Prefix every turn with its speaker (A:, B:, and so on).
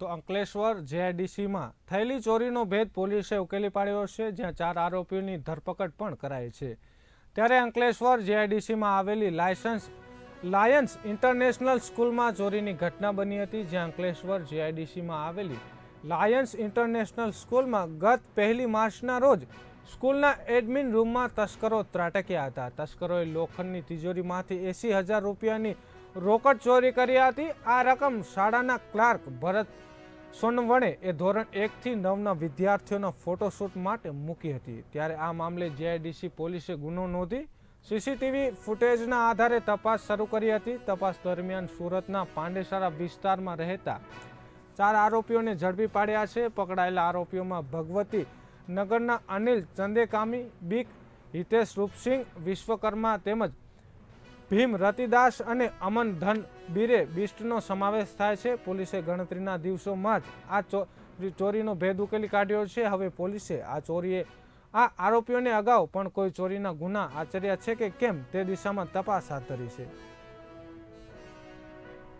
A: તો અંકલેશ્વર જેઆઈડીસીમાં થયેલી ચોરીનો ભેદ પોલીસે ઉકેલી પાડ્યો છે, જ્યાં ચાર આરોપીઓની ધરપકડ પણ કરાઈ છે. ત્યારે અંકલેશ્વર જેઆઈડીસીમાં આવેલી લાયસન્સ, લાયન્સ ઇન્ટરનેશનલ સ્કૂલમાં ચોરીની ઘટના બની હતી, જ્યાં અંકલેશ્વર જેઆઈડીસીમાં આવેલી લાયન્સ ઇન્ટરનેશનલ સ્કૂલમાં ગત પહેલી માર્ચના રોજ સ્કૂલના એડમિન રૂમમાં તસ્કરો ત્રાટક્યા હતા. તસ્કરોએ લોખંડની તિજોરીમાંથી એંસી હજાર રૂપિયાની રોકડ ચોરી કરી હતી. આ રકમ શાળાના ક્લાર્ક ભરત સોનવણે એ ધોરણ એકથી નવના વિદ્યાર્થીઓના ફોટોશૂટ માટે મૂકી હતી. ત્યારે આ મામલે જેઆઈડીસી પોલીસે ગુનો નોંધી સીસીટીવી ફૂટેજના આધારે તપાસ શરૂ કરી હતી. તપાસ દરમિયાન સુરતના પાંડેસરા વિસ્તારમાં રહેતા ચાર આરોપીઓને ઝડપી પાડ્યા છે. પકડાયેલા આરોપીઓમાં ભગવતી નગરના અનિલ ચંદેકામી, બીક, હિતેશ રૂપસિંહ, વિશ્વકર્મા તેમજ ભીમ, રતિદાસ અને અમન ધન બીરે બિસ્ટનો સમાવેશ થાય છે. પોલીસે ગણતરીના દિવસોમાં જ આ ચોરીનો ભેદ ઉકેલી કાઢ્યો છે. હવે પોલીસે આ ચોરીએ, આ આરોપીઓને અગાઉ પણ કોઈ ચોરીના ગુના આચર્યા છે કે કેમ તે દિશામાં તપાસ હાથ ધરી છે.